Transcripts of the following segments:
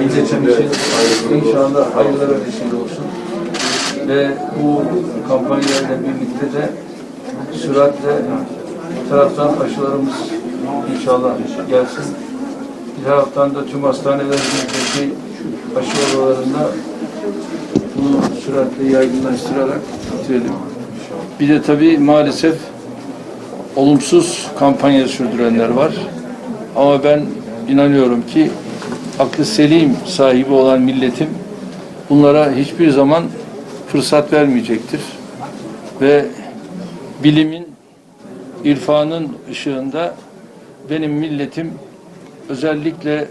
Milletimizin inşallah hayırlara vesile olsun. Ve bu kampanyayla birlikte de süratle taraftan aşılarımız inşallah gelsin. Bir taraftan da tüm hastanelerimizdeki aşı odalarında bunu süratle yaygınlaştırarak bitirelim. Bir de tabii maalesef olumsuz kampanya sürdürenler var. Ama ben inanıyorum ki aklı selim sahibi olan milletim bunlara hiçbir zaman fırsat vermeyecektir. Ve bilimin, irfanın ışığında benim milletim özellikle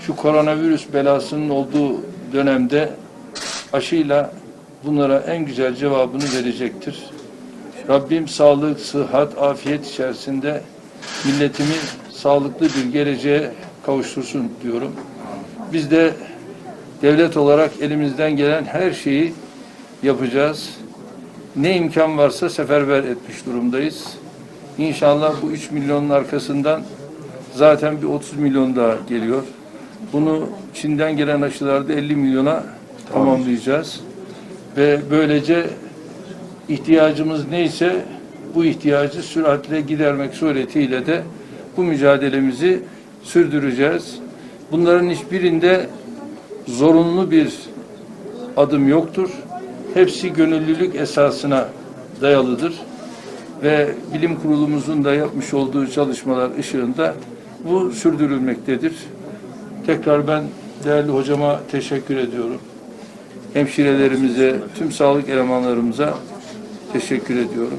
şu koronavirüs belasının olduğu dönemde aşıyla bunlara en güzel cevabını verecektir. Rabbim sağlık, sıhhat, afiyet içerisinde milletimi sağlıklı bir geleceğe kavuştursun diyorum. Biz de devlet olarak elimizden gelen her şeyi yapacağız. Ne imkan varsa seferber etmiş durumdayız. İnşallah bu 3 milyonun arkasından zaten bir 30 milyon daha geliyor. Bunu Çin'den gelen aşılarda 50 milyona tamamlayacağız. Ve böylece ihtiyacımız neyse bu ihtiyacı süratle gidermek suretiyle de bu mücadelemizi sürdüreceğiz. Bunların hiçbirinde zorunlu bir adım yoktur. Hepsi gönüllülük esasına dayalıdır. Ve bilim kurulumuzun da yapmış olduğu çalışmalar ışığında bu sürdürülmektedir. Tekrar ben değerli hocama teşekkür ediyorum. Hemşirelerimize, tüm sağlık elemanlarımıza teşekkür ediyorum.